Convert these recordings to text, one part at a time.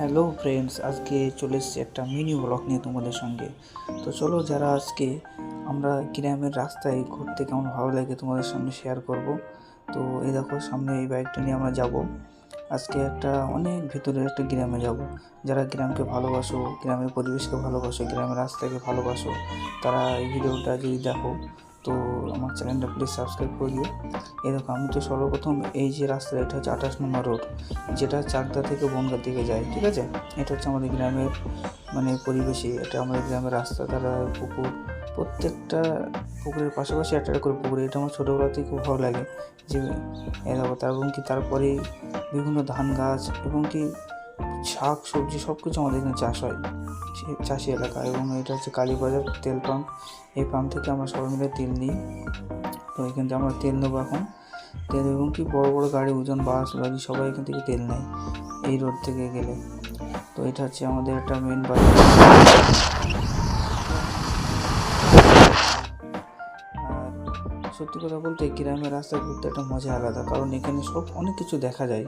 Hello friends, আজকে চলে এসেছি একটা মিনি ব্লগ নিয়ে তোমাদের সঙ্গে। তো চলো যারা আজকে আমরা গ্রামের রাস্তায় ঘুরতে কেমন ভালো লাগে তোমাদের সামনে শেয়ার করব। তো এই দেখো, সামনে এই বাইকটা নিয়ে আমরা যাব। আজকে একটা অনেক ভিতরের একটা গ্রামে যাব। যারা গ্রামকে ভালোবাসো, গ্রামের পরিবেশকে ভালোবাসো, গ্রামের রাস্তাকে ভালোবাসো, তারা এই ভিডিওটা যদি দেখো তো আমার চ্যানেলটা প্লিজ সাবস্ক্রাইব করে দিও। আমি তো সর্বপ্রথম এই যে রাস্তা, এটা হচ্ছে আঠাশ নম্বর রোড যেটা চাকদা থেকে বনগার দিকে যায়, ঠিক আছে? এটা হচ্ছে আমাদের গ্রামের মানে পরিবেশে, এটা আমাদের গ্রামের রাস্তা দ্বারা পুকুর, প্রত্যেকটা পুকুরের পাশাপাশি একটা করে পুকুর, এটা আমার ছোটোবেলা থেকে খুব ভালো লাগে। যে তার এবং কি তারপরে বিভিন্ন ধান গাছ, এবং কি শাক, সবজি সব কিছু আমাদের এখানে চাষ হয় চাষি এলাকা এবং এটা হচ্ছে কালীবাজার তেল পাম্প। এই পাম্প থেকে আমরা সবাই মিলে তেল নিই। তো এখান থেকে আমরা তেল নেব এখন। তেল এবং কি বড় বড় গাড়ি ওজন বাস গাড়ি সবাই এখান থেকে তেল নেয় এই রোড থেকে গেলে। তো এটা হচ্ছে আমাদের একটা মেন বাজার। সত্যি কথা বলতে গ্রামের রাস্তায় ঘুরতে একটা মজা আলাদা। কারণ এখানে সব অনেক কিছু দেখা যায়।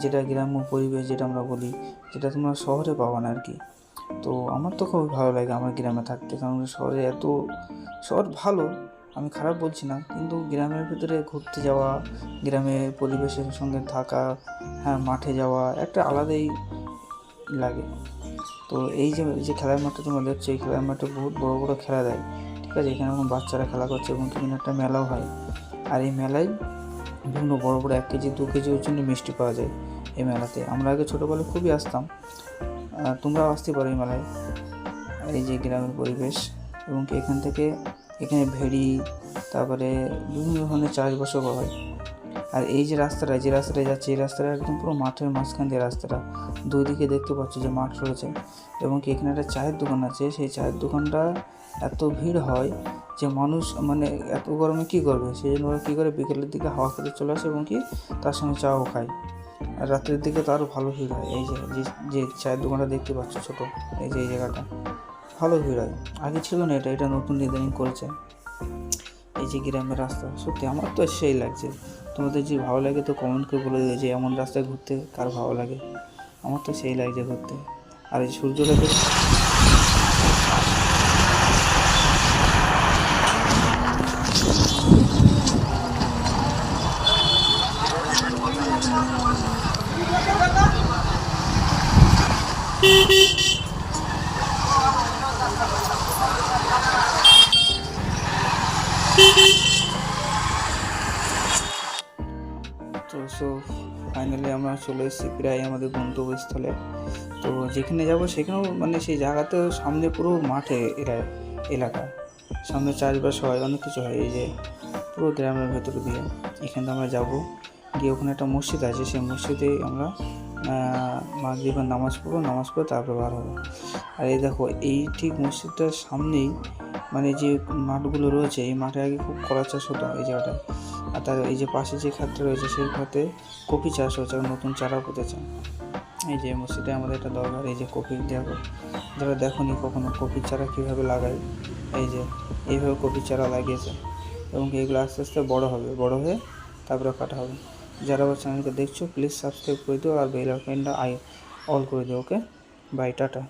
যেটা গ্রাম্য পরিবেশ যেটা আমরা বলি, যেটা তোমরা শহরে পাবা না আর কি তো আমার তো খুবই ভালো লাগে আমার গ্রামে থাকতে। কারণ শহরে এত, শহর ভালো, আমি খারাপ বলছি না। কিন্তু গ্রামের ভিতরে ঘুরতে যাওয়া গ্রামের পরিবেশের সঙ্গে থাকা হ্যাঁ মাঠে যাওয়া, একটা আলাদাই লাগে। তো এই যে যে খেলার মাঠটা তোমরা দেখছ, এই খেলার মাঠে বহুত বড় বড় খেলা দেয়। ঠিক আছে, এখানে এখন বাচ্চারা খেলা করছে এবং বিভিন্ন একটা মেলাও হয়। আর এই মেলায় বিভিন্ন বড়ো বড়ো এক কেজি, দু কেজি ওজন্য মিষ্টি পাওয়া যায় এই মেলাতে। আমরা আগে ছোটোবেলায় খুবই আসতাম। তোমরাও আসতে পারো এই মেলায়। এই যে গ্রামের পরিবেশ এবং এখান থেকে এখানে ভেড়ি তারপরে বিভিন্ন ধরনের চাষবাসও হয়। আর এই যে রাস্তাটা যে রাস্তাটা যাচ্ছে, এই রাস্তাটা একদম পুরো মাঠের মাঝখান দিয়ে রাস্তাটা। দুই দিকে দেখতে পাচ্ছ যে মাঠ রয়েছে এবং কি এখানে একটা চায়ের দোকান আছে। সেই চায়ের দোকানটা এত ভিড় হয় যে মানুষ মানে এত গরমে কী করবে? সেই জন্য ওরা কী করে? বিকেলের দিকে হাওয়া খেতে চলে আসে এবং কি তার সঙ্গে চাও খায়। আর রাত্রের দিকে তো আরও ভালো ভিড় হয়। এই যে, যে- চায়ের দোকানটা দেখতে পাচ্ছ ছোটো, এই যে, এই জায়গাটা। ভালো ভিড় হয়। আগে ছিল না এটা এটা নতুন ডিজাইন করেছে। এই যে গ্রামের রাস্তা, সত্যি আমার তো সেই লাগছে। তোমাদের যদি ভালো লাগে তো কমেন্ট করে বলে দিও যে এমন রাস্তায় ঘুরতে কার ভালো লাগে। আমার তো সেই লাগছে ঘুরতে। আর এই সূর্যটা তো তো ফাইনালি আমরা চলে এসেছি প্রায় আমাদের গন্তব্যস্থলে। তো যেখানে যাব সেখানেও মানে সেই জায়গাতেও সামনে পুরো মাঠে এরা, এলাকা। সামনে চাষবাস হয়, অনেক কিছু হয় এই যে পুরো গ্রামের ভেতর দিয়ে। এখানে আমরা যাব। গিয়ে ওখানে একটা মসজিদ আছে, সেই মসজিদে আমরা মাগরিবার নামাজ পড়ব, নামাজ পড়ে তারপরে বার হব। আর এই দেখো, এই ঠিক মসজিদটার সামনেই মানে যে মাঠগুলো রয়েছে, এই মাঠে আগে খুব কলা চাষ হতো, এই জায়গাটায় আর তার এই যে পাশে যে খাতটা রয়েছে, সেই খাতে কপি চাষ হচ্ছে নতুন চারা পুঁতেছে। এই যে মসজিদে আমাদের একটা দরকার এই যে কপি দেখো যারা দেখোনি কখনো কপির চারা কীভাবে লাগায় এই যে এইভাবে কপির চারা লাগিয়েছে এবং এগুলো আস্তে আস্তে বড় হবে, বড় হয়ে তারপরে কাটা হবে। যারা আমার চ্যানেলকে দেখছ প্লিজ সাবস্ক্রাইব করে দিও আর বেল আইকনটা আই অল করে দিও ওকে বাই টাটা।